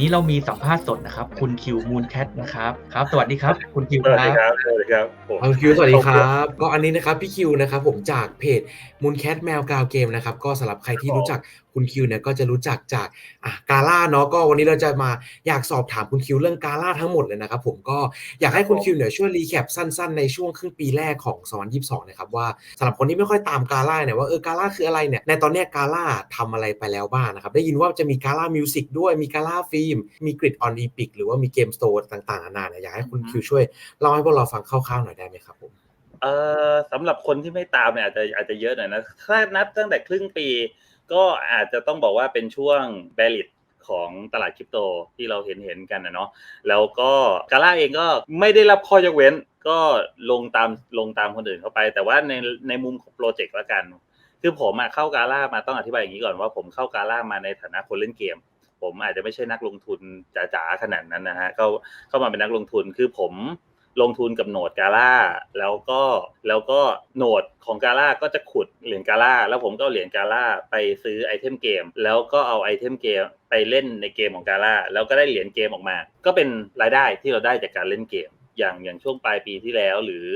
นี้เรามีสัมภาษณ์สดนะครับ คุณคิวมูนแคทนะครับครับ สวัสดีครับ คุณคิวสวัสคดีรับ ครับสวัสดีครับผมเอาคิวสวัสดีครับ ก็อันนี้นะครับพี่คิวนะครับผมจากเพจมูนแคทแมวกาวเกมนะครับก็สำหรับใครที่รู้จักคุณคิวเนี่ยก็จะรู้จักจากอะกาล่าเนาะก็วันนี้เราจะมาอยากสอบถามคุณคิวเรื่องกาล่าทั้งหมดเลยนะครับผมก็อยากให้คุณคิวเนี่ยช่วยรีแคปสั้นๆ ในช่วงครึ่งปีแรกของ 2022 นะครับว่าสำหรับคนที่ไม่ค่อยตามกาล่าเนี่ยว่าเออกาล่าคืออะไรเนี่ยในตอนเนี้ยกาล่าทำอะไรไปแล้วบ้างนะครับได้ยินว่าจะมีกาล่ามิวสิกด้วยมีกาล่าฟิล์มมีกริดออนอีพิกหรือว่ามีเกมสโตร์ต่างๆนานาเนี่ยอยากให้คุณคิวช่วยเล่าให้พวกเราฟังคร่าวๆหน่อยได้ไหมครับผมเอ่อสำหรับคนที่ไม่ตามเนี่ยอาจจะอาจจะเยอะหน่อยนะถ้านับตั้งแต่ครึ่งปี ก็อาจจะต้องบอกว่าเป็นช่วงแบลิดของตลาดคริปโตที่เราเห็นเห็นกันนะเนาะแล้วก็กาล่าเองก็ไม่ได้รับข้อยกเว้น ก็ลงตามลงตามคนอื่นเข้าไป แต่ว่าในในมุมของโปรเจกต์ละกัน คือผมอะเข้ากาล่ามาต้องอธิบายอย่างนี้ก่อนว่าผมเข้ากาล่ามาในฐานะคนเล่นเกม ผมอาจจะไม่ใช่นักลงทุนจ๋าๆขนาดนั้นนะฮะเข้าเข้ามาเป็นนักลงทุนคือผม ลงทุนกับโหนดกาล่าแล้วก็แล้วก็โหนดของกาล่าก็จะขุดเหรียญกาล่าแล้วผมก็เอาเหรียญกาล่าไปซื้อไอเทมเกม แล้วก็เอาไอเทมเกมไปเล่นในเกมของกาล่าแล้วก็ได้เหรียญเกมออกมา ก็เป็นรายได้ที่เราได้จากการเล่นเกม อย่างอย่างช่วงปลายปีที่แล้วหรือ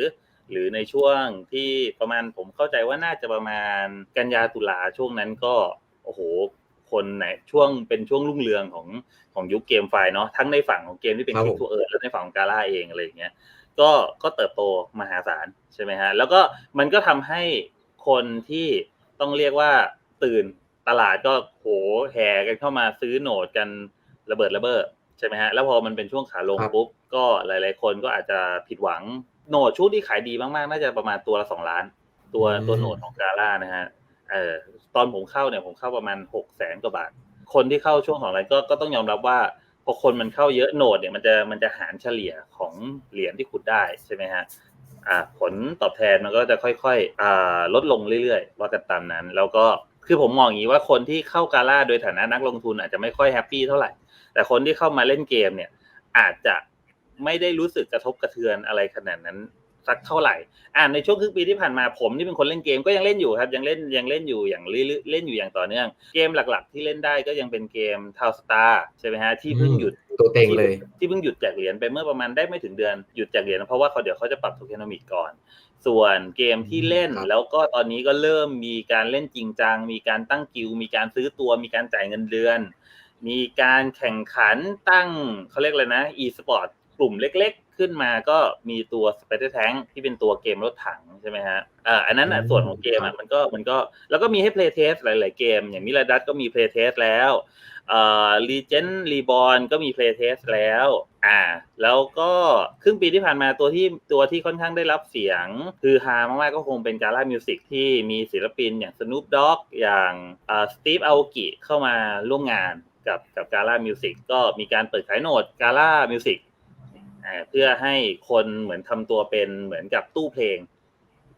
หรือในช่วงที่ประมาณผมเข้าใจว่าน่าจะประมาณกันยาตุลาช่วงนั้นก็โอ้โห คนไหนช่วงเป็นช่วงรุ่งเรืองของของยุคเกมไฟล์เนาะทั้งในฝั่งของเกมที่เป็นครับคลิผกมทูเอิร์และในฝั่งของกาล่าเองอะไรอย่างเงี้ยก็ก็เติบโตมหาศาลใช่ไหมฮะแล้วก็มันก็ทำให้คนที่ต้องเรียกว่าตื่นตลาดก็โหแห่กันเข้ามาซื้อโหนดกันระเบิดระเบ้อใช่ไหมฮะแล้วพอมันเป็นช่วงขาลงครับปุ๊บก็หลาย ๆ คนก็อาจจะผิดหวังโหนดชุดที่ขายดีมาก ๆ น่าจะประมาณตัวละสองล้าน ตัวตัวโหนดของกาล่านะฮะ เออตอนผมเข้าเนี่ยผมเข้าประมาณหกแสนกว่าบาท คนที่เข้าช่วงของอะไรก็ก็ต้องยอมรับว่าพอคนมันเข้าเยอะโหนดเนี่ยมันจะมันจะหารเฉลี่ยของเหรียญที่ขุดได้ใช่ไหมฮะอ่าผลตอบแทนมันก็จะค่อยๆอ่าลดลงเรื่อยๆว่ากันตามนั้น แล้วก็คือผมมองอย่างนี้ว่าคนที่เข้ากาล่าโดยฐานะนักลงทุนอาจจะไม่ค่อยแฮปปี้เท่าไหร่ แต่คนที่เข้ามาเล่นเกมเนี่ยอาจจะไม่ได้รู้สึกกระทบกระเทือนอะไรขนาดนั้น สักเท่าไหร่ อ่าในช่วงครึ่งปีที่ผ่านมาผมที่เป็นคนเล่นเกมก็ยังเล่นอยู่ครับ ยังเล่นยังเล่นอยู่อย่างเรื่อยๆเล่นอยู่อย่างต่อเนื่อง เกมหลัก ๆ ที่เล่นได้ก็ยังเป็นเกมทาวสตาร์ใช่ไหมฮะที่เพิ่งหยุดตัวเต็งเลย ที่เพิ่งหยุดแจกเหรียญไปเมื่อประมาณได้ไม่ถึงเดือนหยุดแจกเหรียญเพราะว่าเขาเดี๋ยวเขาจะปรับโทเคนอมิกก่อน ส่วนเกมที่เล่นครับแล้วก็ตอนนี้ก็เริ่มมีการเล่นจริงจังมีการตั้งกิลด์มีการซื้อตัวมีการจ่ายเงินเดือน มีการแข่งขันตั้งเขาเรียกอะไรนะ e-sport กลุ่มเล็กๆ ขึ้นมาก็มีตัว Spider Tank ที่เป็นตัวเกมรถถังใช่ไหมฮะอ่าอันนั้นอะอืมส่วนของเกมครัอะบมันก็มันก็แล้วก็มีให้ play test หลาย ๆ เกม อย่างมิลาดัสก็มี play test แล้วเอ่อ Legend Reborn ก็มี play test แล้วอ่าแล้วก็ครึ่งปีที่ผ่านมาตัวที่ตัวที่ค่อนข้างได้รับเสียงคือฮามากๆก็คงเป็นการ่ามิวสิกที่มีศิลปินอย่าง Snoop Dogg อย่างอ่าสตีฟอาโอกิเข้ามาร่วมงานกับกับการ่ามิวสิกก็มีการเปิดขายโหนดการ่ามิวสิกอ่า เพื่อให้คนเหมือนทำตัวเป็นเหมือนกับตู้เพลง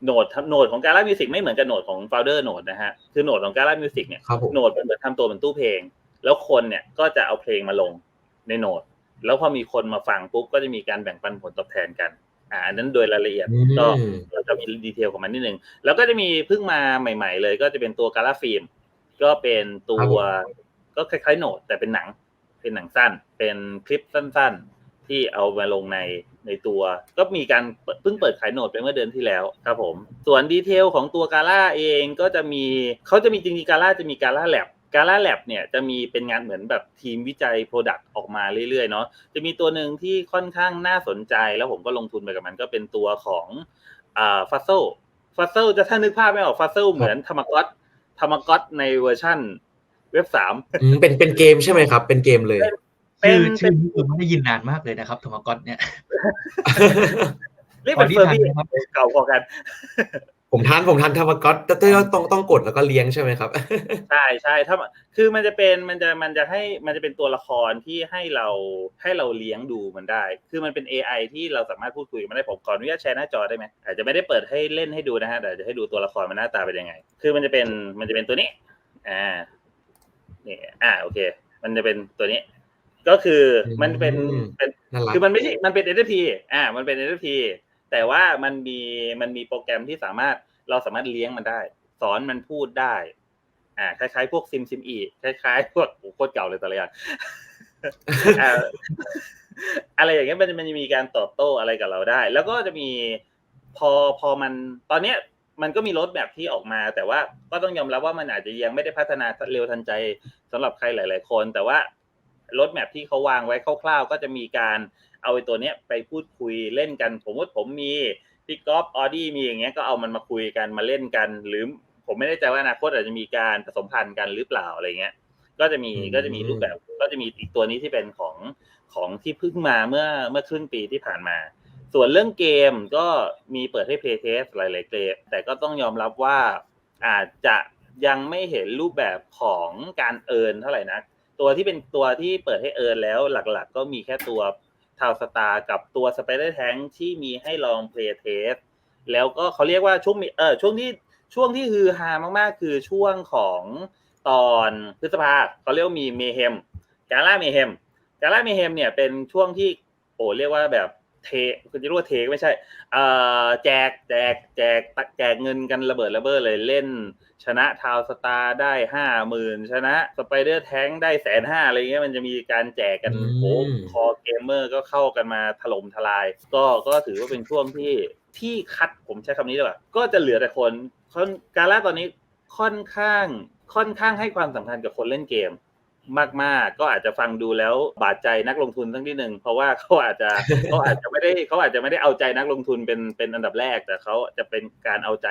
โหนดโหนดของการ่ามิวสิกไม่เหมือนกับโหนดของ Founder โหนดนะฮะคือโหนดของการ่ามิวสิกเนี่ยครับผมโหนดมันเหมือนทำตัวเป็นตู้เพลง แล้วคนเนี่ยก็จะเอาเพลงมาลงในโหนด แล้วพอมีคนมาฟังปุ๊บก็จะมีการแบ่งปันผลตอบแทนกันอ่าอันนั้นโดยรายละเอียดอืมก็เราจะมีดีเทลของมันนิดนึงแล้วก็จะมีเพิ่งมาใหม่ ๆ เลย ก็จะเป็นตัวการาฟิล์มก็เป็นตัวก็คล้ายๆโหนดแต่เป็นหนัง เป็นหนังสั้น เป็นคลิปสั้น ๆ ที่เอามาลงในในตัว ก็มีการเปิดเพิ่งเปิดขายโหนดไปเมื่อเดือนที่แล้วครับผมส่วนดีเทลของตัวกาล่าเองก็จะมีเขาจะมีจริงๆกาล่าจะมีกาล่าแลบกาล่าแลบเนี่ยจะมีเป็นงานเหมือนแบบทีมวิจัยโปรดักต์ออกมาเรื่อยๆเนาะจะมีตัวหนึ่งที่ค่อนข้างน่าสนใจ แล้วผมก็ลงทุนไปกับมันก็เป็นตัวของอ่าฟัซเซลฟัซเซลจะถ้านึกภาพไม่ออกฟัซเซลเหมือนธรรมก๊อตธรรมก๊อตในเวอร์ชั่นเว็บสามอืมเป็นเป็นเกมใช่ไหมครับ เป็นเกมเลย เป็นชื่อชื่อนี้ผมไม่ได้ยินนานมากเลยนะครับโทมัสกอตเนี่ยเรียกเป็นตเฟออนร์นี้บี้ทันไหมครับเก่าพอกัน ผมทานผมทานทามากอตแต่ต้องต้องต้องกดแล้วก็เลี้ยงใช่ไหมครับ ใช่ใช่ถ้าคือมันจะเป็นมันจะมันจะให้มันจะเป็นตัวละครที่ให้เราให้เราเลี้ยงดูมันได้ คือมันเป็น AI ที่เราสามารถพูดคุยกับมันได้ผมขออนุญาตแชร์หน้าจอได้ไหมอาจจะไม่ได้เปิดให้เล่นให้ดูนะฮะแต่จะให้ดูตัวละครมันหน้าตาเป็นยังไง คือมันจะเป็นมันจะเป็นตัวนี้อ่านี่อ่าโอเค มันจะเป็นตัวนี้ ก็คือมันเป็นอืมเป็นน่ารักคือมันไม่ใช่มันเป็น NFT อ่า มันเป็น NFT แต่ว่ามันมีมันมีโปรแกรมที่สามารถเราสามารถเลี้ยงมันได้ สอนมันพูดได้ อ่า คล้ายๆ พวกซิมซิมอีคล้ายๆ พวกโอ้โหโคตรเก่าเลยแต่ละอย่างอ่าอะไรอย่างเงี้ยมันมันจะมีการตอบโต้อะไรกับเราได้ แล้วก็จะมีพอพอมันตอนเนี้ยมันก็มีรถแบบที่ออกมา แต่ว่าก็ต้องยอมรับว่ามันอาจจะยังไม่ได้พัฒนาเร็วทันใจสำหรับใครหลาย ๆ คน แต่ว่า รถแมพที่เขาวางไว้คร่าวๆ ก็จะมีการเอาไอ้ตัวเนี้ยไปพูดคุยเล่นกัน ผมว่าผมมีพี่ก๊อฟออดี้มีอย่างเงี้ยก็เอามันมาคุยกันมาเล่นกัน หรือผมไม่แน่ใจว่าอนาคตอาจจะมีการผสมพันธ์กันหรือเปล่าอะไรเงี้ย ก็จะมีอืมก็จะมีรูปแบบ ก็จะมีอีกตัวนี้ที่เป็นของของที่เพิ่งมาเมื่อเมื่อครึ่งปีที่ผ่านมา ส่วนเรื่องเกมก็มีเปิดให้ play test หลายๆเกมแต่ก็ต้องยอมรับว่าอาจจะยังไม่เห็นรูปแบบของการเอินเท่าไหร่นะ ตัวที่เป็นตัวที่เปิดให้เอินแล้วหลักๆ ก็มีแค่ตัวทาวสตาร์กับตัวสไปเดอร์แทงที่มีให้ลอง play test แล้วก็เขาเรียกว่าช่วงเออช่วงที่ช่วงที่ฮือฮามากๆ คือช่วงของตอนพฤษภาเขาเรียกมีเมเฮมกาล่าเมเฮมกาล่าเมเฮมเนี่ยเป็นช่วงที่โอ้เรียกว่าแบบเทคุณจะรู้ว่าเทกไม่ใช่เอ่อแจกแจกแจกแจกเงินกันระเบิดระเบ้อเลยเล่น ชนะทาวสตาร์ได้ห้าหมื่นชนะสไปเดอร์แทงได้แสนห้าอะไรเงี้ยมันจะมีการแจกกันอืมโอ้คอเกมเมอร์ก็เข้ากันมาถล่มทลาย ก็ก็ถือว่าเป็นช่วงที่ที่คัดผมใช้คำนี้ดีกว่าก็จะเหลือแต่คนค่อนการล่าตอนนี้ค่อนข้างค่อนข้างให้ความสำคัญกับคนเล่นเกมมากๆก็อาจจะฟังดูแล้วบาดใจนักลงทุนทั้งที่หนึ่งเพราะว่าเขาอาจจะเขาอาจจะไม่ได้เขาอาจจะไม่ได้เอาใจนักลงทุนเป็นเป็นอันดับแรกแต่เขาจะเป็นการเอาใจ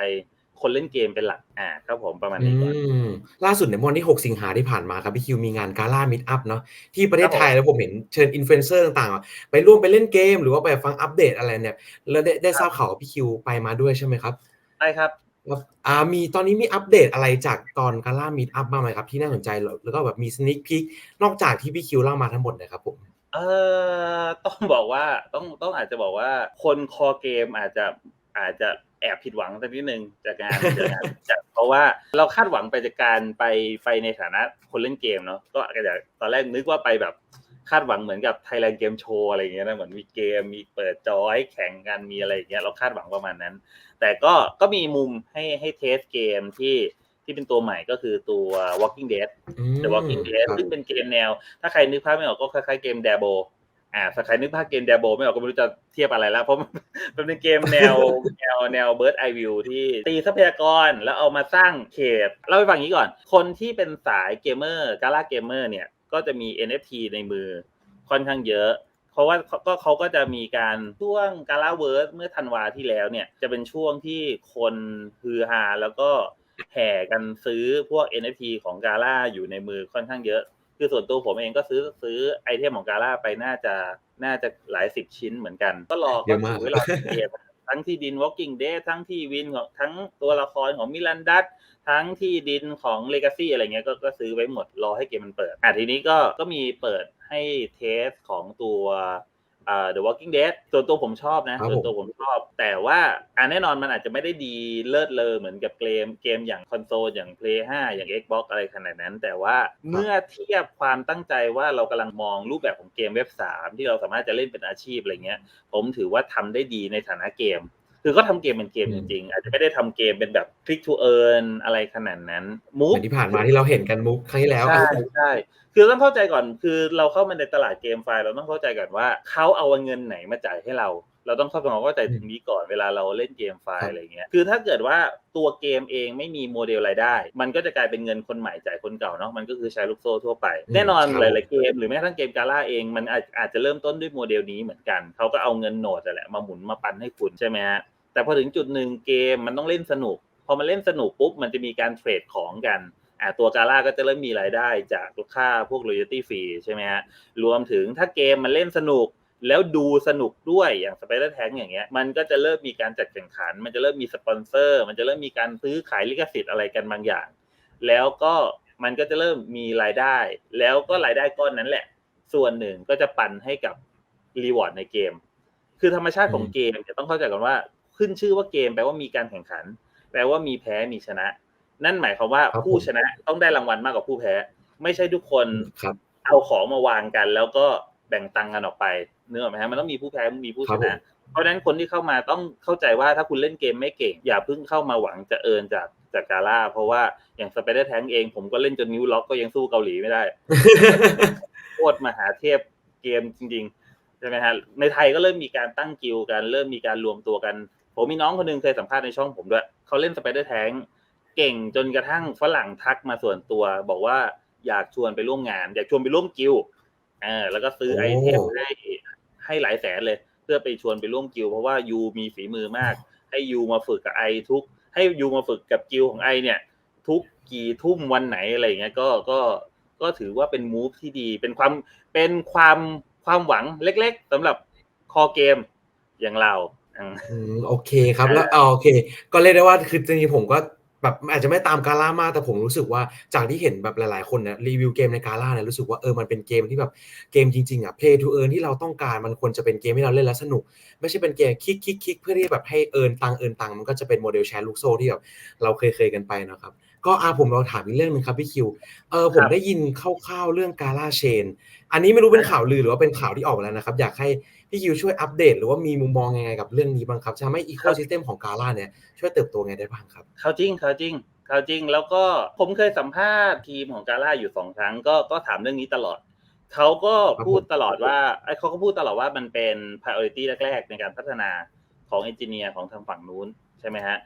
คนเล่นเกมเป็นหลักอ่าครับผมประมาณอืนี้ก่อนมล่าสุดในยเมื่อวันที่ 6 สิงหาที่ผ่านมาครับพี่คิวมีงานกาล่ามิดอัพเนาะที่ประเทศไทยครับผมแล้วผมเห็นเชิญอินฟลูเอนเซอร์ต่างๆอะไปร่วมไปเล่นเกม หรือว่าไปฟังอัปเดตอะไรเนี่ยแล้วได้ได้ทราบข่าวว่าพี่คิวไปมาด้วยใช่ไหมครับใช่ครับครับอ่ามีตอนนี้มีอัปเดตอะไรจากตอนกาล่ามิดอัพบ้างไหมครับที่น่าสนใจแล้วแล้วก็แบบมีสนิ k พิกนอกจากที่พี่คิวเล่ามาทั้งหมดนะครับผมเออต้องบอกว่าต้องต้องอาจจะบอกว่าคนคอเกมอาจจะอาจจะแอบผิดหวังสักนิดนึงจากงานจากงานจากเพราะว่าเราคาดหวังไปจากการไปไปในฐานะคนเล่นเกมเนาะก็อาจจะตอนแรกนึกว่าไปแบบคาดหวังเหมือนกับ Thailand Game Show อะไรอย่างเงี้ยนะเหมือนมีเกมมีเปิดจอให้แข่งกันมีอะไรอย่างเงี้ยเราคาดหวังประมาณนั้น แต่ก็ก็มีมุมให้ให้เทสเกมที่ที่เป็นตัวใหม่ก็คือตัว Walking Dead อืม The Walking Dead ครับซึ่งเป็นเกมแนว ถ้าใครนึกภาพไม่ออกก็คล้ายๆเกม Dabo อ่าถ้าใครนึกภาพเกม Dabo ไม่ออกก็ไม่รู้จะเทียบอะไรแล้ว เพราะมันเป็นเกมแนวแนวแนว Bird Eye View ที่ตีทรัพยากรแล้วเอามาสร้างเขตเล่าให้ฟังอย่างนี้ก่อน คนที่เป็นสายเกมเมอร์กาล่าเกมเมอร์เนี่ยก็จะมี NFT ในมือค่อนข้างเยอะ เพราะว่าก็เขาก็จะมีการช่วงกาล่าเวิร์สเมื่อธันวาที่แล้วเนี่ยจะเป็นช่วงที่คนฮือฮาแล้วก็แห่กันซื้อพวก NFT ของกาล่าอยู่ในมือค่อนข้างเยอะ คือส่วนตัวผมเองก็ซื้อซื้อไอเทมของกาล่าไปน่าจะน่าจะหลายสิบชิ้นเหมือนกัน ก็รอเยก็อะมากถือไว้รอเกมทั้งที่ดิน Walking Dead ทั้งที่วินของทั้งตัวละครของมิลันดัตทั้งที่ดินของ Legacy อะไรเงี้ยก็ก็ซื้อไว้หมดรอให้เกมมันเปิดอะทีนี้ก็ก็มีเปิดให้เทสของตัวอ่า The Walking Dead ส่วนตัวผมชอบนะครับส่วนตัวผมชอบ แต่ว่าอะแน่นอนมันอาจจะไม่ได้ดีเลิศเลอเหมือนกับเกมเกมอย่างคอนโซลอย่าง Play 5 อย่าง Xbox อะไรขนาดนั้น แต่ว่าเมื่อเทียบความตั้งใจว่าเรากำลังมองรูปแบบของเกมเว็บ 3 ที่เราสามารถจะเล่นเป็นอาชีพอะไรเงี้ย ผมถือว่าทำได้ดีในฐานะเกม คือก็ทำเกมเป็นเกมอืจมริงๆ อาจจะไม่ได้ทำเกมเป็นแบบ click to earn อะไรขนาดนั้นมูเหฟมือนที่ผ่านมาที่เราเห็นกันมุกครั้งที่แล้วใช่ใช่คือต้องเข้าใจก่อนคือเราเข้ามาในตลาดเกมไฟล์เราต้องเข้าใจก่อนว่าเขาเอาเงินไหนมาจ่ายให้เรา เราต้องเข้าใจเข้าใจตรงนี้ก่อนเวลาเราเล่นเกมไฟล์อะไรเงี้ยคือถ้าเกิดว่าตัวเกมเองไม่มีโมเดลรายได้ มันก็จะกลายเป็นเงินคนใหม่จ่ายคนเก่าเนาะมันก็คือใช้ลูกโซ่ทั่วไปอืมแน่นอนครับหลายๆเกมหรือแม้กระทั่งเกมกาล่าเองมันอาจอาจจะเริ่มต้นด้วยโมเดลนี้เหมือนกันเขาก็เอาเงินโหนดนั่นแหละมาหมุนมาปันให้คุณใช่ไหมฮะ แต่พอถึงจุดหนึ่งเกมมันต้องเล่นสนุก พอมันเล่นสนุกปุ๊บมันจะมีการเทรดของกันอ่าตัวกาล่าก็จะเริ่มมีรายได้จากค่าพวก royalty fee ใช่ไหมฮะรวมถึงถ้าเกมมันเล่นสนุกแล้วดูสนุกด้วยอย่าง Spider Tank อย่างเงี้ยมันก็จะเริ่มมีการจัดแข่งขัน มันจะเริ่มมีสปอนเซอร์ มันจะเริ่มมีการซื้อขายลิขสิทธิ์อะไรกันบางอย่าง แล้วก็มันก็จะเริ่มมีรายได้ แล้วก็รายได้ก้อนนั้นแหละ ส่วนหนึ่งก็จะปันให้กับรีวอร์ดในเกม คือธรรมชาติของอืมเกมจะต้องเข้าใจก่อนว่า ขึ้นชื่อว่าเกมแปลว่ามีการแข่งขัน แปลว่ามีแพ้มีชนะ นั่นหมายความว่าครับผู้ผมชนะต้องได้รางวัลมากกว่าผู้แพ้ ไม่ใช่ทุกคนครับเอาของมาวางกัน แล้วก็แบ่งตังค์กันออกไปเนื้ออกไหมฮะมันต้องมีผู้แพ้มีผู้คชรับผมนะเพราะฉะนั้นคนที่เข้ามาต้องเข้าใจว่าถ้าคุณเล่นเกมไม่เก่ง อย่าเพิ่งเข้ามาหวังจะเอินจากจากกาล่า เพราะว่าอย่างสไปเดอร์แทงเอง ผมก็เล่นจนนิ้วล็อกก็ยังสู้เกาหลีไม่ได้โคตรมหาเทพเกมจริงๆใช่ไหมฮะในไทยก็เริ่มมีการตั้งกิลด์กัน เริ่มมีการรวมตัวกัน ผมมีน้องคนหนึงเคยสัมภาษณ์ในช่องผมด้วยเขาเล่นสไปเดอร์แทงเก่งจนกระทั่งฝรั่งทักมาส่วนตัว บอกว่าอยากชวนไปร่วมงาน อยากชวนไปร่วมกิลด์เออแล้วก็ซื้อโอ้ไอเทมให้ให้หลายแสนเลย เพื่อไปชวนไปร่วมกิลด์เพราะว่ายูมีฝีมือมาก ให้ยูมาฝึกกับไอทุก ให้ยูมาฝึกกับกิลด์ของไอเนี่ย ทุกกี่ทุ่มวันไหนอะไรอย่างเงี้ยก็ก็ก็ถือว่าเป็นมูฟที่ดี เป็นความเป็นความความหวังเล็ก ๆสำหรับคอเกมอย่างเรา อืมอืมโอเคครับแล้วเอาโอเค ก็เรียกได้ว่าคือจริงๆผมก็แบบอาจจะไม่ตามกาล่ามากแต่ผมรู้สึกว่าจากที่เห็นแบบหลายๆคนเนี่ยรีวิวเกมในกาล่าเนี่ยรู้สึกว่าเออมันเป็นเกมที่แบบเกมจริงๆอะ play to earn ที่เราต้องการมันควรจะเป็นเกมที่เราเล่นแล้วสนุก ไม่ใช่เป็นเกมคลิกคลิกคลิกเพื่อที่แบบให้เอินตังเอินตังมันก็จะเป็นโมเดลแชร์ลูกโซ่ที่แบบเราเคยเคยๆกันไปนะครับ ก็อาผมเราถามอีกเรื่องหนึงครับพี่คิวเออผมครับได้ยินคร่าวๆเรื่องกาล่าเชนอันนี้ไม่รู้เป็นข่าวลือหรือว่าเป็นข่าวที่ออกมาแล้วนะครับ อยากให้ พี่คิวช่วยอัปเดต หรือว่ามีมุมมองยังไงกับเรื่องนี้บ้างครับจะทำให้อีโคซิสเต็มของกาล่าเนี่ยช่วยเติบโตไงได้บ้างครับเขาจริงเขาจริงเขาจริงแล้วก็ผมเคยสัมภาษณ์ทีมของกาล่าอยู่สองครั้งก็ก็ถามเรื่องนี้ตลอดเขาก็พูดตลอดว่าไอ้เขาก็พูดตลอดว่ามันเป็น priority แรก ๆ ในการพัฒนาของเอนจิเนียร์ของทางฝั่งนู้นใช่ไหมฮะ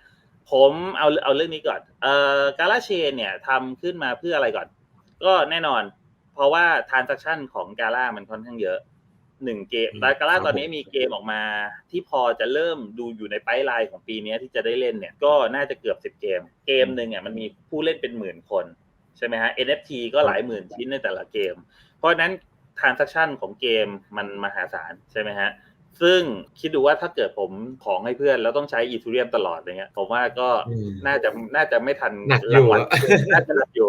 ผมเอาเอาเรื่องนี้ก่อนเอ่อกาล่าเชนเนี่ยทำขึ้นมาเพื่ออะไรก่อน ก็แน่นอน เพราะว่า transaction ของกาล่ามันค่อนข้างเยอะ หนึ่งเกมอืมแต่กาล่าครับตอนนี้มีเกมออกมา ที่พอจะเริ่มดูอยู่ในไพลน์ไลน์ของปีนี้ที่จะได้เล่นเนี่ย ก็น่าจะเกือบสิบเกม เกมหนึ่งอะมันมีผู้เล่นเป็นหมื่นคน ใช่ไหมฮะ NFT ก็หลายหมื่นชิ้นในแต่ละเกม เพราะฉะนั้น transaction ของเกมมันมหาศาลใช่ไหมฮะ ซึ่งคิดดูว่าถ้าเกิดผมของให้เพื่อนแล้วต้องใช้อีทูเรียมตลอดอย่างเงี้ยผมว่าก็อืมน่าจะน่าจะไม่ทันหนักอยู่รางวัลอะน่าจะหนักอยู่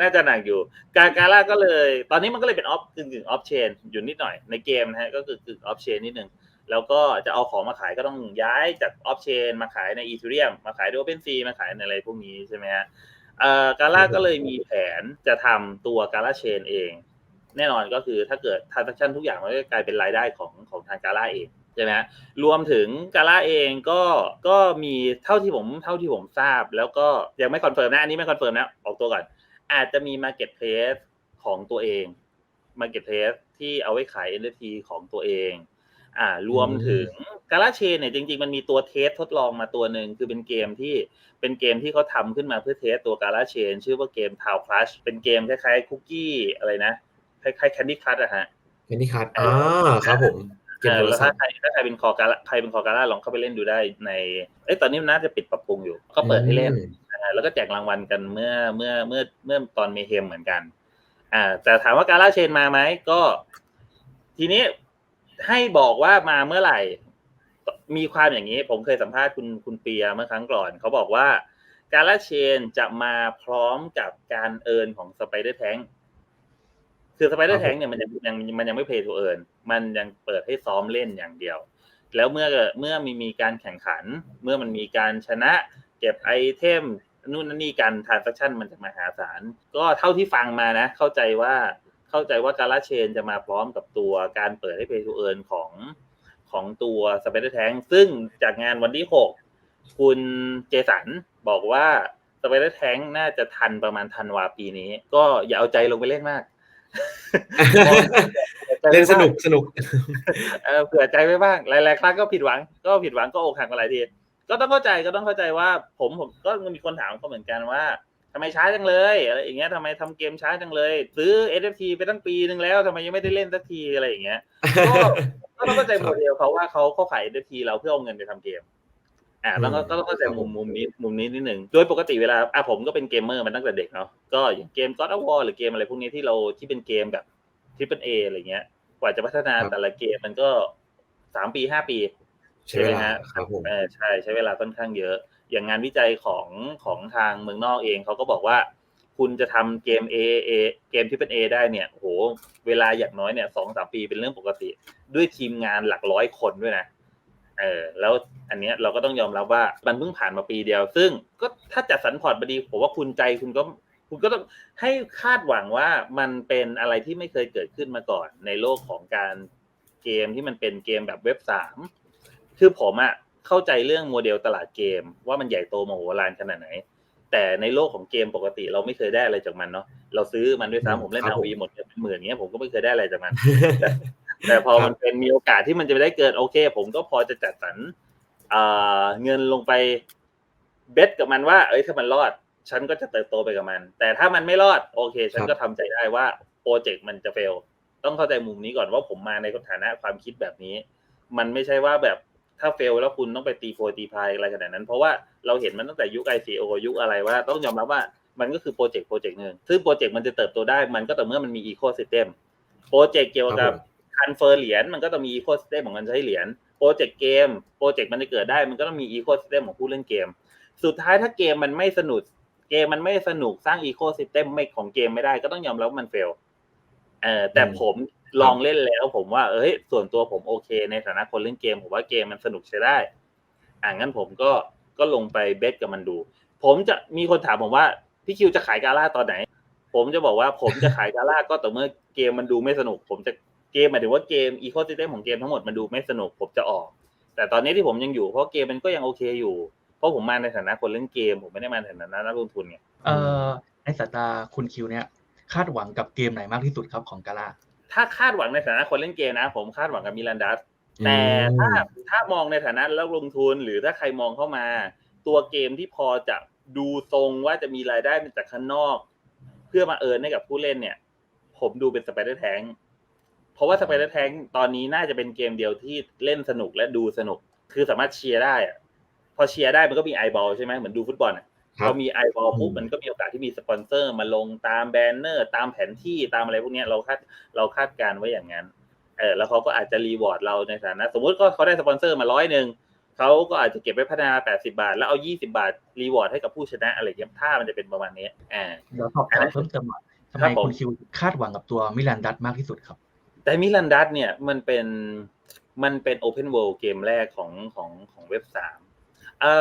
น่าจะหนักอยู่ การกาล่าก็เลย ตอนนี้มันก็เลยเป็นออฟกึ่งกึ่งออฟเชนอยู่นิดหน่อยในเกมนะฮะก็คือกึ่งออฟเชนนิดนึงแล้วก็จะเอาของมาขายก็ต้องย้ายจากออฟเชนมาขายในอีทูเรียมมาขายในโอเพนซีมาขายในอะไรพวกนี้ใช่ไหมฮะเอ่อกาล่าก็เลยมีแผนจะทำตัวกาล่าเชนเอง แน่นอนก็คือถ้าเกิด transaction ทุกอย่างมันก็กลายเป็นรายได้ของของทางกาล่าเองใช่ไหมฮะรวมถึงกาล่าเองก็ก็มีเท่าที่ผมเท่าที่ผมทราบ แล้วก็ยังไม่คอนเฟิร์มนะอันนี้ไม่คอนเฟิร์มนะออกตัวก่อน อาจจะมี marketplace ของตัวเอง marketplace ที่เอาไว้ขาย NFT ของตัวเอง อ่ารวมถึงกาลาเชนเนี่ยจริง ๆ มันมีตัวเทสทดลองมาตัวหนึ่งคือเป็นเกมที่เป็นเกมที่เขาทำขึ้นมาเพื่อเทสตัวกาลาเชนชื่อว่าเกม Town Crush เป็นเกมคล้ายๆคุกกี้อะไรนะ คล้ายๆ Candy Crush อะฮะแคนดี้คัทอ่าครับผมเกมเอโทอรแล้วศัถ้าพท์ใครถ้าใครเป็นคอกาลาใครเป็นคอกาลาลองเข้าไปเล่นดูได้ในเอ้ยตอนนี้มันน่าจะปิดปรับปรุงอยู่ ก็เปิดให้เล่นอืมนะฮะแล้วก็แจกรางวัลกันเมื่อเมื่อเมื่อเมื่อตอนเมเฮมเหมือนกัน อ่า แต่ถามว่ากาลาเชนมาไหมก็ ทีนี้ให้บอกว่ามาเมื่อไหร่ มีความอย่างนี้ ผมเคยสัมภาษณ์คุณคุณเปียเมื่อครั้งก่อน เขาบอกว่าการละเชนจะมาพร้อมกับการเอินของสไปเดอร์แทง คือสไปเดอร์แทงเนี่ยมันยังยังมันยังไม่เพย์ทูเอินมันยังเปิดให้ซ้อมเล่นอย่างเดียว แล้วเมื่อเมื่อมีมีการแข่งขัน เมื่อมันมีการชนะ เก็บไอเทมนู่นนั่นนี่กันทรานซัคชันมันจะมหาศาลก็เท่าที่ฟังมานะ เข้าใจว่าเข้าใจว่าการละเชนจะมาพร้อมกับตัวการเปิดให้เพย์ทูเอินของของตัวสไปเดอร์แทงซึ่งจากงานวันที่หกคุณเจสันบอกว่าสไปเดอร์แทงน่าจะทันประมาณธันวาปีนี้ ก็อย่าเอาใจลงไปเล่นมาก เล่นสนุกสนุกเออเผื่อใจไว้บ้างหลายๆครั้งก็ผิดหวัง ก็ผิดหวังก็อกหักมาหลายทีก็ต้องเข้าใจก็ต้องเข้าใจว่า ผมผมก็มีคนถามเขาเหมือนกันว่าทำไมช้าจังเลยอะไรอย่างเงี้ยทำไมทำเกมช้าจังเลย ซื้อ NFT ไปตั้งปีนึงแล้วทำไมยังไม่ได้เล่นสักทีอะไรอย่างเงี้ยก็ก็ต้องเข้าใจโมเดลเขาว่าเขาเขาขาย NFT เราเพื่อเอาเงินไปทำเกม อ่าแล้วก็อืมก็ต้องเข้าใจมุมมุมนี้มุมนี้นิดหนึ่งโดยปกติเวลาอะผมก็เป็นเกมเมอร์มาตั้งแต่เด็กเนาะก็อย่างเกม God of War หรือเกมอะไรพวกนี้ที่เราที่เป็นเกมแบบ Triple A อะไรเงี้ย กว่าจะพัฒนาครับแต่ละเกมมันก็สามปีห้าปี ใช่ไหมฮะครับผมเออใช่ใช้เวลาค่อนข้างเยอะ อย่างงานวิจัยของของทางเมืองนอกเองเขาก็บอกว่า คุณจะทำเกม A A เกมที่เป็น A ได้เนี่ยโอ้โหเวลาอย่างน้อยเนี่ยสองสามปีเป็นเรื่องปกติ ด้วยทีมงานหลักร้อยคนด้วยนะ เออแล้วอันเนี้ยเราก็ต้องยอมรับว่ามันเพิ่งผ่านมาปีเดียว ซึ่งก็ถ้าจัดสรรพอร์ตมาดีผมว่าคุณใจคุณก็คุณก็ต้องให้คาดหวังว่ามันเป็นอะไรที่ไม่เคยเกิดขึ้นมาก่อน ในโลกของการเกมที่มันเป็นเกมแบบเว็บสามคือผมอะเข้าใจเรื่องโมเดลตลาดเกม ว่ามันใหญ่โตมโหฬารขนาดไหน แต่ในโลกของเกมปกติเราไม่เคยได้อะไรจากมันเนาะเราซื้อมันด้วยอืมซ้ำผมเล่นครับเอาผมวีหมดเงินเป็นหมื่นเงี้ยผมก็ไม่เคยได้อะไรจากมัน แต่พอมันเป็นมีโอกาสที่มันจะไปได้เกินโอเค ผมก็พอจะจัดสรรอ่าเงินลงไปเบสกับมันว่า เอ้ยถ้ามันรอด ฉันก็จะเติบโตไปกับมัน แต่ถ้ามันไม่รอด โอเค ฉันก็ทำใจได้ว่าโปรเจกต์มันจะเฟลต้องเข้าใจมุมนี้ก่อนว่าผมมาในฐานะความคิดแบบนี้ มันไม่ใช่ว่าแบบถ้าเฟลแล้วคุณต้องไปตีโฟตีพายอะไรขนาดนั้น เพราะว่าเราเห็นมันตั้งแต่ยุค ICO ยุคอะไรว่าต้องยอมรับว่ามันก็คือโปรเจกต์โปรเจกต์หนึ่งซึ่งโปรเจกต์มันจะเติบโตได้มันก็ต่อเมื่อมันมีอีโคซิสเต็มโปรเจกต์เกี่ยวครักับ บผมคันเฟอร์เหรียญมันก็ต้องมีอีโคซิสเต็มของการใช้เหรียญโปรเจกต์เกมโปรเจกต์มันจะเกิดได้ มันก็ต้องมีอีโคซิสเต็มของผู้เล่นเกม สุดท้ายถ้าเกมมันไม่สนุกเกมมันไม่สนุกสร้างอีโคซิสเต็มไม่ของเกมไม่ได้ก็ต้องยอมรับว่ามันเฟลเออแต่ผมลองเล่นแล้วผมว่าเอ้ยส่วนตัวผมโอเค ในฐานะคนเล่นเกมผมว่าเกมมันสนุกใช้ได้ อ่างั้นผมก็ก็ลงไปเบสกับมันดู ผมจะมีคนถามผมว่าพี่คิวจะขายกาล่าตอนไหน ผมจะบอกว่าผมจะขายกาล่าก็ต่อเมื่อเกมมันดูไม่สนุก ผมจะ เกมหมายถึงว่าเกมอีโคซิสเต็มของเกมทั้งหมดมันดูไม่สนุกผมจะออก แต่ตอนนี้ที่ผมยังอยู่เพราะเกมมันก็ยังโอเคอยู่ เพราะผมมาในฐานะคนเล่นเกม ผมไม่ได้มาในฐานะนักลงทุนไงเอ่อในสายตาคุณคิวเนี่ยคาดหวังกับเกมไหนมากที่สุดครับของกาล่าถ้าคาดหวังในฐานะคนเล่นเกมนะ ผมคาดหวังกับมิลันดัสแต่ถ้าถ้ามองในฐานะนักลงทุนหรือถ้าใครมองเข้ามา ตัวเกมที่พอจะดูทรงว่าจะมีรายได้มาจากข้างนอก เพื่อมาเอิร์นให้กับผู้เล่นเนี่ย ผมดูเป็นสไปเดอร์แทง เพราะว่าสไปเดอร์แทงตอนนี้น่าจะเป็นเกมเดียวที่เล่นสนุกและดูสนุก คือสามารถเชียร์ได้อะพอเชียร์ได้มันก็มีไอบอลใช่ไหมเหมือนดูฟุตบอลอะครับพอมีไอบอลปุ๊บอืมมันก็มีโอกาสที่มีสปอนเซอร์มาลงตามแบนเนอร์ ตามแผนที่ตามอะไรพวกเนี้ยเราคาดเราคาดการณ์ไว้อย่างนั้นเออแล้วเขาก็อาจจะรีวอร์ดเราในฐานะ สมมุติก็เขาได้สปอนเซอร์มาร้อยหนึ่งเขาก็อาจจะเก็บไว้พัฒนา 80 บาท แล้วเอา 20 บาท รีวอร์ดให้กับผู้ชนะอะไรอย่างเงี้ยถ้ามันจะเป็นประมาณนี้อ่าเดี๋ยวสอบถามเพิ่มเติมหน่อยทำครัไมบผมคุณคิวคาดหวังกับตัวมิลันดัตมากที่สุดครับ แต่มิลันดัสเนี่ยมันเป็นมันเป็นโอเพนเวิลด์เกมแรกของของของเว็บสามเอ่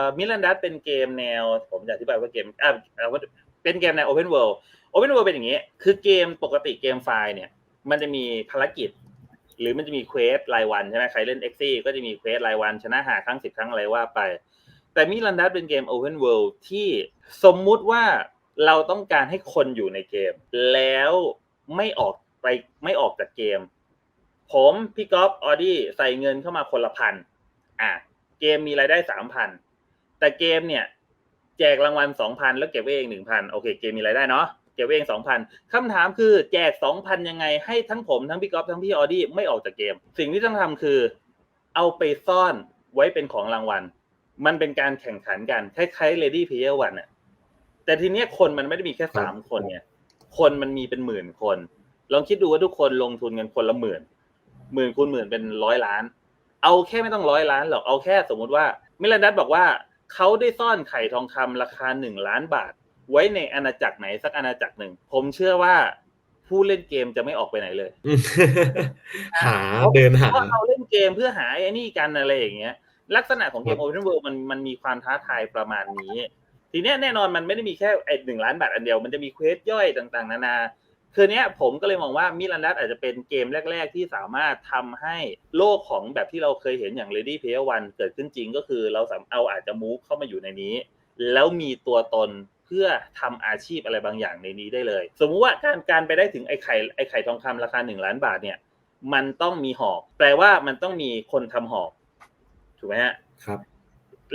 อมิลันดัสเป็นเกมแนว ผมจะอธิบายว่าเกมอ่าเอาว่าเป็นเกมแนวโอเพนเวิลด์โอเพนเวิลด์เป็นอย่างนี้ คือเกมปกติเกมไฟล์เนี่ย มันจะมีภารกิจ หรือมันจะมีเควสรายวันใช่ไหมใครเล่นเอ็กซี่ก็จะมีเควสรายวันชนะหาครั้งสิบครั้งอะไรว่าไป แต่มิลันดัสเป็นเกม Open World ที่สมมุติว่าเราต้องการให้คนอยู่ในเกม แล้วไม่ออก ไปไม่ออกจากเกม ผมพี่ก๊อฟออดี้ใส่เงินเข้ามาคนละพันอะเกมมีรายได้สามพันแต่เกมเนี่ย แจกรางวัลสองพันแล้วเก็บไว้เองหนึ่งพันโอเคเกมมีรายได้เนาะเก็บไว้เองสองพันคำถามคือแจกสองพันยังไงให้ทั้งผมทั้งพี่ก๊อฟทั้งพี่ออดี้ไม่ออกจากเกม สิ่งที่ต้องทำคือ เอาไปซ่อนไว้เป็นของรางวัล มันเป็นการแข่งขันกันคล้ายๆ Lady Player One อะแต่ทีเนี้ยคนมันไม่ได้มีแค่สามคนเนี่ย คนมันมีเป็นหมื่นคน ลองคิดดูว่าทุกคนลงทุนกันคนละหมื่นหมื่นคูณหมื่นเป็นร้อยล้าน เอาแค่ไม่ต้องร้อยล้านหรอกเอาแค่สมมุติว่ามิลันดัสบอกว่าเขาได้ซ่อนไข่ทองคำราคาหนึ่งล้านบาท ไว้ในอาณาจักรไหนสักอาณาจักรหนึ่ง ผมเชื่อว่าผู้เล่นเกมจะไม่ออกไปไหนเลยอืมหาเดินหาเพราะเราเล่นเกมเพื่อหาไอ้นี่กันอะไรอย่างเงี้ย ลักษณะของเกม Open World มันมันมีความท้าทายประมาณนี้ ทีเนี้ยแน่นอนมันไม่ได้มีแค่ไอ้หนึ่งล้านบาทอันเดียว มันจะมีเควสย่อยต่างๆ นานา คือเนี้ยผมก็เลยมองว่ามิลันดัสอาจจะเป็นเกมแรก ๆ ที่สามารถทำให้โลกของแบบที่เราเคยเห็นอย่าง Ready Player One เกิดขึ้นจริงก็คือเราสามเอาอาจจะมูฟเข้ามาอยู่ในนี้ แล้วมีตัวตนเพื่อทำอาชีพอะไรบางอย่างในนี้ได้เลย สมมุติว่าการการไปได้ถึงไอ้ไข่ไอ้ไข่ทองคำราคาหนึ่งล้านบาทเนี่ย มันต้องมีหอก แปลว่ามันต้องมีคนทำหอกถูกไหมฮะครับ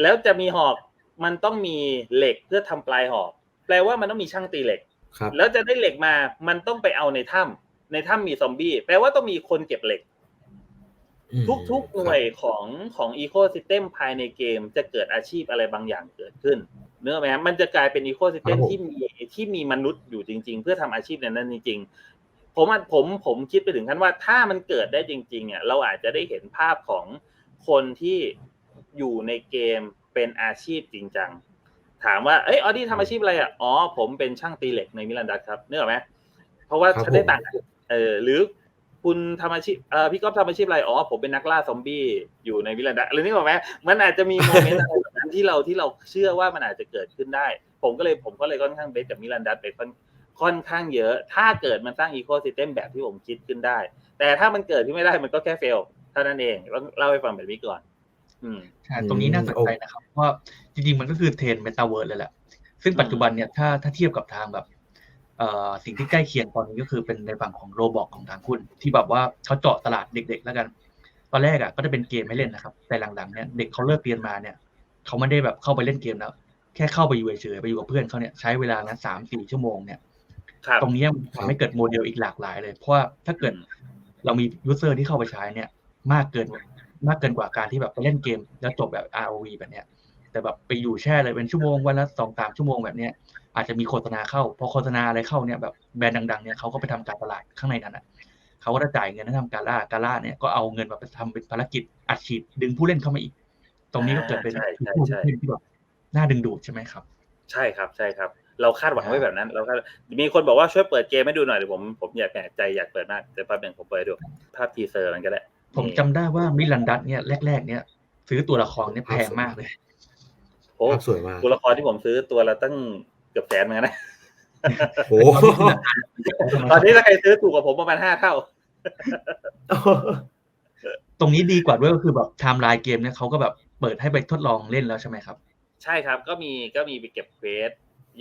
แล้วจะมีหอกมันต้องมีเหล็กเพื่อทำปลายหอก แปลว่ามันต้องมีช่างตีเหล็กครับ แล้วจะได้เหล็กมามันต้องไปเอาในถ้ำในถ้ำมีซอมบี้แปลว่าต้องมีคนเก็บเหล็กอืมทุกๆหน่วยของของอีโคซิสเต็มภายในเกมจะเกิดอาชีพอะไรบางอย่างเกิดขึ้นเนื้ออกไหมฮะมันจะกลายเป็นอีโคซิสเต็มที่มีที่มีมนุษย์อยู่จริง ๆ เพื่อทำอาชีพในนั้นจริง ๆ ผมอะผมผมคิดไปถึงขั้นว่าถ้ามันเกิดได้จริงๆอะเราอาจจะได้เห็นภาพของคนที่อยู่ในเกมเป็นอาชีพจริงจัง ถามว่าเอ้ยออดี้ทำอาชีพอะไรอะอ๋อผมเป็นช่างตีเหล็กในมิลันดัสครับเนื้ออกไหมเพราะว่าครับฉันได้ผมตังค์เออหรือคุณทำอาชีพเอ่อพี่ก๊อฟทำอาชีพอะไรอ๋อผมเป็นนักล่าซอมบี้อยู่ในวิลลันดาหรือนี่บอกไหมมันอาจจะมีโมเมนต์อะไรแบบนั้นที่เราที่เราเชื่อว่ามันอาจจะเกิดขึ้นได้ ผมก็เลยผมก็เลยค่อนข้างเบสกับมิลันดัสไปค่อนค่อนข้างเยอะ ถ้าเกิดมันสร้างอีโคซิสเต็มแบบที่ผมคิดขึ้นได้ แต่ถ้ามันเกิดที่ไม่ได้มันก็แค่เฟลเท่านั้นเองต้องเล่าให้ฟังแบบนี้ก่อนอืม ใช่ตรงนี้น่าสนใจนะครับเพราะว่าจริงๆมันก็คือเทรนเมตาเวิร์ดเลยแหละ ซึ่งปัจจุบันเนี่ยถ้าถ้าเทียบกับทางแบบเอ่อสิ่งที่ใกล้เคียงตอนนี้ก็คือเป็นในฝั่งของโรบอกของทางคุณ ที่แบบว่าเขาเจาะตลาดเด็ก ๆ แล้วกัน ตอนแรกอะก็จะเป็นเกมให้เล่นนะครับ แต่หลังๆเนี่ยเด็กเขาเลิกเรียนมาเนี่ยเขาไม่ได้แบบเข้าไปเล่นเกมแล้ว แค่เข้าไปอยู่เฉยๆไปอยู่กับเพื่อนเขาเนี่ยใช้เวลานะสามสี่ชั่วโมงเนี่ยครับตรงเนี้ยมันทำให้เกิดโมเดลอีกหลากหลายเลย เพราะว่าถ้าเกิดเรามียูเซอร์ที่เข้าไปใช้เนี่ย มากเกิน มากเกินกว่าการที่แบบไปเล่นเกมแล้วจบแบบ ROV แบบเนี้ย แต่แบบไปอยู่แช่เลยเป็นชั่วโมงวันละสองสามชั่วโมงแบบเนี้ยอาจจะมีโฆษณาเข้า พอโฆษณาอะไรเข้าเนี่ยแบบแบรนด์ดังๆเนี่ยเขาก็ไปทำการตลาดข้างในนั้นอะเขาก็จะจ่ายเงินให้ทำการล่าการล่าเนี่ยก็เอาเงินมาไปทำเป็นภารกิจอัดฉีดดึงผู้เล่นเข้ามาอีก ตรงนี้ก็เกิดเป็นใช่ใช่ผู้ใช่เล่นที่แบบน่าดึงดูดใช่ไหมครับ ใช่ครับใช่ครับ เราคาดหวังไว้แบบนั้น เราคาดมีคนบอกว่าช่วยเปิดเกมให้ดูหน่อยเดี๋ยวผมผมอยากแหมใจอยากเปิดมากแต่แป๊บหนึงผมเปิดให้ดูภาพทีเซอร์มันก็ได้ ผมจำได้ว่ามิลันดัตเนี่ยแรก ๆ เนี่ย ซื้อตัวละครเนี่ยแพงมากเลยโอ้ภาพสวยมากตัวละครที่ผมซื้อตัวละตั้งเกือบแสนเหมือนกันนะโอ้ตอนนี้ถ้าใครซื้อถูกกว่าผมประมาณห้าเท่า ตรงนี้ดีกว่าด้วยก็คือแบบไทม์ไลน์เกมเนี่ยเขาก็แบบเปิดให้ไปทดลองเล่นแล้วใช่ไหมครับ ใช่ครับก็มีก็มีไปเก็บเควส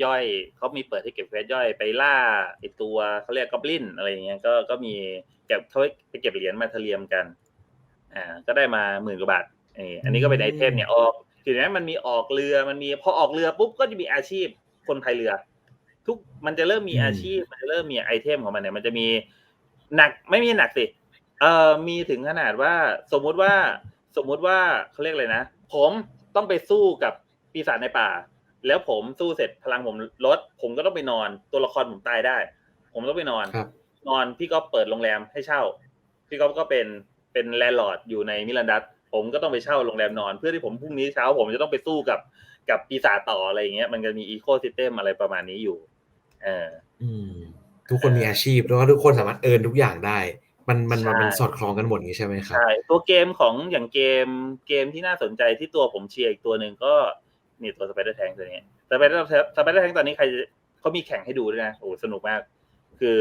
ย่อยเขามีเปิดให้เก็บเควสย่อยไปล่าไอตัวเขาเรียกกอบลินอะไรอย่างเงี้ยก็ก็มีเก็บเขาไปเก็บเหรียญมาเทเรียมกัน อ่าก็ได้มาหมื่นกว่าบาทเอออันนี้ก็เป็นไอเทมเนี่ยออกทีนี้มันมีออกเรือมันมีพอออกเรือปุ๊บก็จะมีอาชีพคนพายเรือ ทุกมันจะเริ่มมีอืมอาชีพ มันจะเริ่มมีไอเทมของมันเนี่ยมันจะมีหนักไม่มีหนักสิเอ่อมีถึงขนาดว่าสมมุติว่าสมมุติว่าเขาเรียกอะไรนะ ผมต้องไปสู้กับปีศาจในป่า แล้วผมสู้เสร็จพลังผมลด ผมก็ต้องไปนอน ตัวละครผมตายได้ ผมต้องไปนอนครับนอนพี่ก็เปิดโรงแรมให้เช่า พี่ก๊อฟก็เป็น เป็นแลนด์ลอร์ดอยู่ในมิลันดัสผมก็ต้องไปเช่าโรงแรมนอน เพื่อที่ผมพรุ่งนี้เช้า ผมจะต้องไปสู้กับกับปีศาจต่ออะไรอย่างเงี้ยมันก็มีอีโคซิสเต็มอะไรประมาณนี้อยู่เอออืมทุกคนมีอาชีพแล้วก็ทุกคนสามารถเอิร์นทุกอย่างได้ มันมันมันใช่มันสอดคล้องกันหมดอย่างนี้ใช่ไหมครับใช่ตัวเกมของอย่างเกมเกมที่น่าสนใจที่ตัวผมเชียร์อีกตัวหนึ่งก็นี่ตัวสไปเดอร์แทงตัวนี้สไปเดอร์สไปเดอร์แทงตอนนี้ใครเขามีแข่งให้ดูด้วยนะโอ้โหสนุกมาก คือ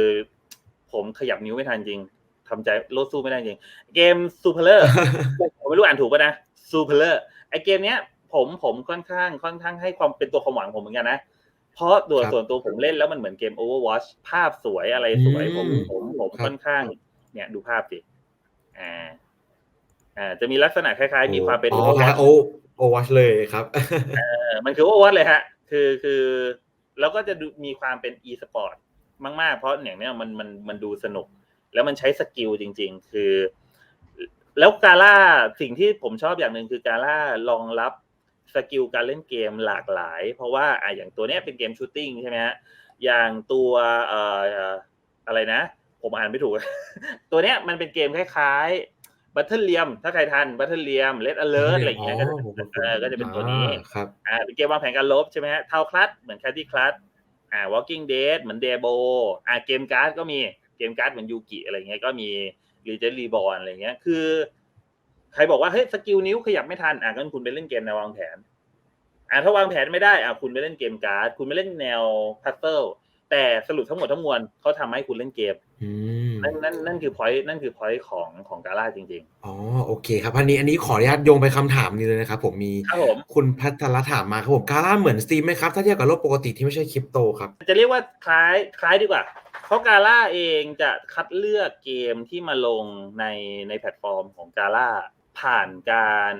ผมขยับนิ้วไม่ทันจริง ทำใจโลดสู้ไม่ได้จริง เกมซูเปอร์เลอร์ผมไม่รู้อ่านถูกป่ะนะซูเปอร์เลอร์ไอเกมเนี้ย ผมผมค่อนข้างค่อนข้างให้ความเป็นตัวความหวังผมเหมือนกันนะ เพราะตัวครับส่วนตัวผมเล่นแล้วมันเหมือนเกม Overwatch ภาพสวยอะไรสวยผมอืมผมผมครับค่อนข้าง เนี่ยดูภาพสิอ่าอ่าจะมีลักษณะคล้ายๆ มีความเป็นอ๋อ Overwatch โอโอวัชเลยครับเออมันคือ Overwatch เลยฮะ คือคือแล้วก็จะดูมีความเป็น e-sport มากๆ เพราะอย่างเนี้ยมันมันมันดูสนุก แล้วมันใช้สกิลจริง ๆ คือ แล้วกาล่าสิ่งที่ผมชอบอย่างหนึ่งคือกาล่ารองรับสกิลการเล่นเกมหลากหลาย เพราะว่าอะอย่างตัวเนี้ยเป็นเกมชูตติ้งใช่ไหมฮะอย่างตัวเอ่ออะไรนะ ผมอ่านไม่ถูก ตัวเนี้ยมันเป็นเกมคล้ายๆบัตเทิลเลียมถ้าใครทันบัตเทิลเลียมเลดอเลอร์อะไรอย่างเงี้ยก็จะผมเออก็จะเป็นตัวนี้อ่าครับอ่าเป็นเกมวางแผนการลบใช่ไหมฮะเท่าคลัสเหมือนแคดดี้คลัสอ่า Walking Dead เหมือนเดโบอ่าเกมการ์ดก็มี เกมการ์ดเหมือนยูกิอะไรเงี้ยก็มีรีเจนรีบอลอะไรเงี้ย คือ ใครบอกว่าเฮ้ยสกิลนิ้วขยับไม่ทันอะงั้นคุณไปเล่นเกมแนววางแผนอ่าถ้าวางแผนไม่ได้อะคุณไปเล่นเกมการ์ดคุณไปเล่นแนวพัซเซิลแต่สรุปทั้งหมดทั้งมวลเขาทำให้คุณเล่นเกมอืมนั่นนั่นนั่นคือพอยต์นั่นคือพอยต์ของของกาล่าจริงอ๋อโอเคครับอันนี้อันนี้ขออนุญาตโยงไปคำถามนี้เลยนะครับผมมีๆครับผมคุณพัทรถามมาครับผมกาล่าเหมือนสตรีมไหมครับ ถ้าเทียบกับโลกปกติที่ไม่ใช่คริปโตครับ จะเรียกว่าคล้ายคล้ายดีกว่าเพ ราะกาล่าเองจะคัดเลือกเกมที่มาลงในในแพลตฟอร์มของกาล่าผ่านการ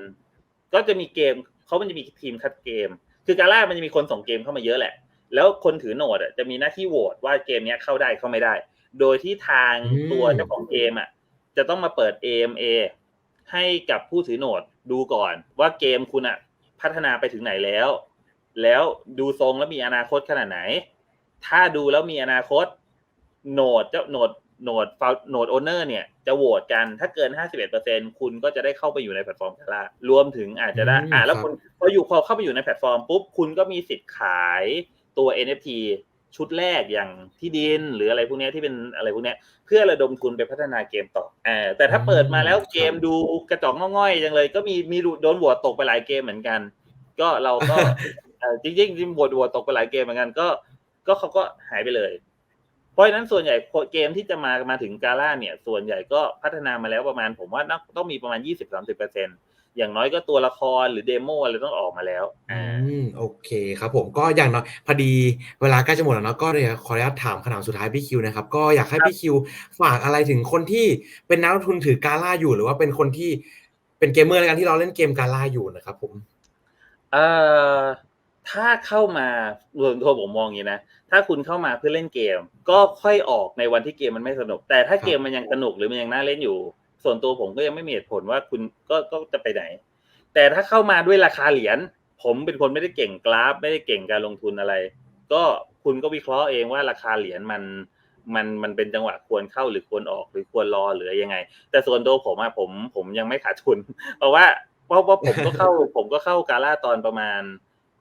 ก็จะมีเกมเขามันจะมีทีมคัดเกม คือกาล่ามันจะมีคนส่งเกมเข้ามาเยอะแหละ แล้วคนถือโหนดอะจะมีหน้าที่โหวตว่าเกมนี้เข้าได้เข้าไม่ได้ โดยที่ทางตัวเจ้าของเกมอะจะต้องมาเปิด AMA ให้กับผู้ถือโหนดดูก่อนว่าเกมคุณอะพัฒนาไปถึงไหนแล้ว แล้วดูทรงแล้วมีอนาคตขนาดไหน ถ้าดูแล้วมีอนาคต โหนดเจ้าโหนดโหนดโหนดโอเนอร์เนี่ยจะโหวตกันถ้าเกิน51%คุณก็จะได้เข้าไปอยู่ในแพลตฟอร์มกาล่ารวมถึงอาจจะได้อืมอ่าแล้วครับคุณพออยู่พอเข้าไปอยู่ในแพลตฟอร์มปุ๊บคุณก็มีสิทธิ์ขายตัว NFT ชุดแรกอย่างที่ดินหรืออะไรพวกเนี้ยที่เป็นอะไรพวกเนี้ยเพื่อระดมทุนไปพัฒนาเกมต่ออ่าแต่ถ้าเปิดมาแล้วเกมดูกระจอกง่อยๆจังเลย ก็มีมีโดนโหวตตกไปหลายเกมเหมือนกัน ก็เราก็เอ่อจริงๆจริงๆโหวตโหวตตกไปหลายเกมเหมือนกัน ก็ก็เขาก็หายไปเลย เพราะฉะนั้นส่วนใหญ่เกมที่จะมามาถึงกาล่าเนี่ย ส่วนใหญ่ก็พัฒนามาแล้วประมาณ ผมว่าน่าต้องมีประมาณ 20-30%เอย่างน้อยก็ตัวละครหรือเดโมอะไรต้องออกมาแล้วอือ่ามโอเคครับผมก็อย่างน้อยพอดีเวลาใกล้จะหมดแล้วเนาะก็เลยขออนุญาตถามคำถามสุดท้ายพี่คิวนะครับ ก็อยากให้พี่คิวฝากอะไรถึงคนที่เป็นนักลงทุนถือกาล่าอยู่หรือว่าเป็นคนที่เป็นเกมเมอร์ในการที่เราเล่นเกมกาล่าอยู่นะครับผม เอ่อ ถ้าเข้ามาโดยตัวผมมองอย่างนี้นะ ถ้าคุณเข้ามาเพื่อเล่นเกม ก็ค่อยออกในวันที่เกมมันไม่สนุก แต่ถ้าเกมมันยังสนุกหรือมันยังน่าเล่นอยู่ ส่วนตัวผมก็ยังไม่มีเหตุผลว่าคุณก็ก็จะไปไหน แต่ถ้าเข้ามาด้วยราคาเหรียญผมเป็นคนไม่ได้เก่งกราฟ ไม่ได้เก่งการลงทุนอะไร ก็คุณก็วิเคราะห์เองว่าราคาเหรียญมันมันมันเป็นจังหวะควรเข้าหรือควรออกหรือควรรอหรือยังไง แต่ส่วนตัวผมอะผมผมยังไม่ขาดทุน เพราะว่าเพราะว่าผมก็เข้าผมก็เข้ากาล่าตอนประมาณ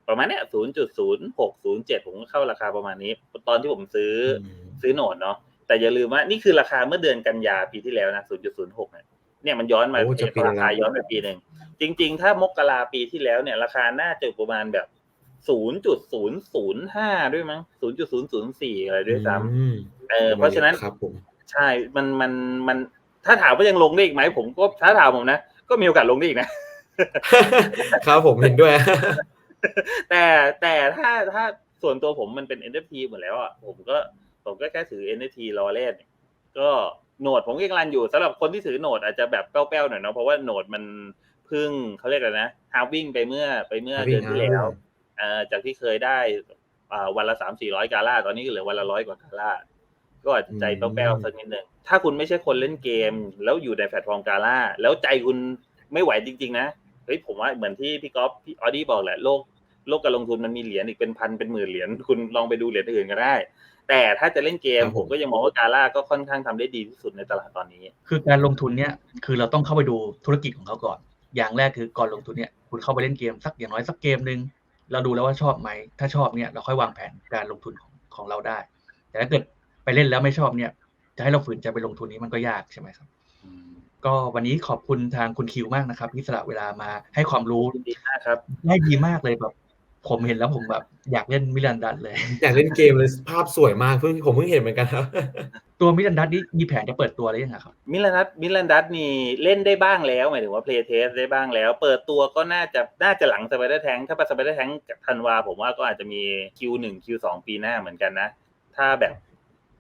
ประมาณเนี้ยศูนย์จุดศูนย์หกศูนย์เจ็ดผมก็เข้าราคาประมาณนี้ ตอนที่ผมซื้ออมซื้อโหนดเนาะแต่อย่าลืมว่านี่คือราคาเมื่อเดือนกันยาปีที่แล้วนะศูนย์จุดศูนย์หกเนี่ยเนี่ยมันย้อนมาโอ้จะปีละราคาย้อนไปปีหนึ่งจริง ๆ ถ้ามกราปีที่แล้วเนี่ย ราคาน่าจะอยู่ประมาณแบบศูนย์จุดศูนย์ศูนย์ห้าด้วยมั้งศูนย์จุดศูนย์ศูนย์สี่อะไรด้วยซ้อืมำเออเพราะฉะนั้นครับผมใช่มันมันมันถ้าถามว่ายังลงได้อีกไหมผมก็ถ้าถามผมนะ ก็มีโอกาสลงได้อีกนะ ครับผมเห็นด้วย แต่แต่ถ้าถ้าส่วนตัวผมมันเป็น NFT หมดแล้วอะผมก็ผมก็แค่ถือ NFT รอเล่น ก็โหนดผมก็ยังรันอยู่สำหรับคนที่ถือโหนดอาจจะแบบแป้วๆหน่อยเนาะเพราะว่าโหนดมันเพิ่งเขาเรียกอะไรนะฮาวิ่งไปเมื่อไปเมื่อเดือนที่แล้วเอ่อจากที่เคยได้อ่าวันละสามสี่ร้อยกาล่าตอนนี้ก็เหลือวันละร้อยกว่ากาล่าก็อาจจะใจอืมแป้วๆสักนิดหนึ่งถ้าคุณไม่ใช่คนเล่นเกม แล้วอยู่ในแพลตฟอร์มกาล่าแล้วใจคุณไม่ไหวจริง ๆ นะเฮ้ยผมว่าเหมือนที่พี่ก๊อฟพี่ออดี้บอกแหละโลก โลกการลงทุนมันมีเหรียญอีกเป็นพันเป็นหมื่นเหรียญคุณลองไปดูเหรียญอื่นก็ได้ แต่ถ้าจะเล่นเกมครับผผมมก็ยังมองว่ากาล่าก็ค่อนข้างทำได้ดีที่สุดในตลาดตอนนี้ คือการลงทุนเนี่ยคือเราต้องเข้าไปดูธุรกิจของเขาก่อน อย่างแรกคือก่อนลงทุนเนี่ยคุณเข้าไปเล่นเกมสักอย่างน้อยสักเกมหนึ่งเราดูแล้วว่าชอบไหมถ้าชอบเนี่ยเราค่อยวางแผนการลงทุนของของเราได้ แต่ถ้าเกิดไปเล่นแล้วไม่ชอบเนี่ย จะให้เราฝืนใจไปลงทุนนี้มันก็ยากใช่ไหมครับก็วันนี้ขอบคุณทางคุณคิวมากนะครับที่สละเวลามาให้ความรู้ยินดีมากครับได้ดีมากเลยแบบ ผมเห็นแล้วผมแบบอยากเล่นมิลันดัตเลย อยากเล่นเกมเลยภาพสวยมากเพิ่งผมเพิ่งเห็นเหมือนกันครับตัวมิลันดัตนี่มีแผนจะเปิดตัวหรือยังอะครับมิลานัทมิลันดัตนี่เล่นได้บ้างแล้วหมายถึงว่าเพลย์เทสได้บ้างแล้ว เปิดตัวก็น่าจะน่าจะหลังสไปเดอร์แทงถ้าสไปเดอร์แทงธันวาผมว่าก็อาจจะมี Q1 Q2 ปีหน้าเหมือนกันนะ ถ้าแบบ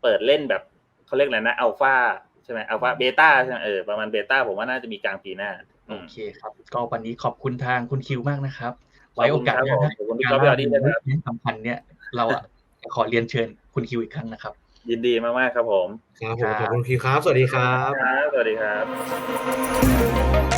เปิดเล่นแบบเขาเรียกอะไรนะอัลฟาใช่ไหมอัลฟาเบต้าใช่ไหมเออประมาณเบต้าผมว่าน่าจะมีกลางปีหน้าอืโอมเคครับ ก็วันนี้ขอบคุณทางคุณคิวมากนะครับ ไว้โอกาสหน้าขอบคุณครับผมขอบคุณพี่ก๊อฟพี่ออดี้ด้วยนะครับเรื่องสำคัญเนี่ย เราอะขอเรียนเชิญคุณคิวอีกครั้งนะครับ ยินดีมากๆครับผมครับผมขอบคุณคิวครับ สวัสดีครับครับสวัสดีครับ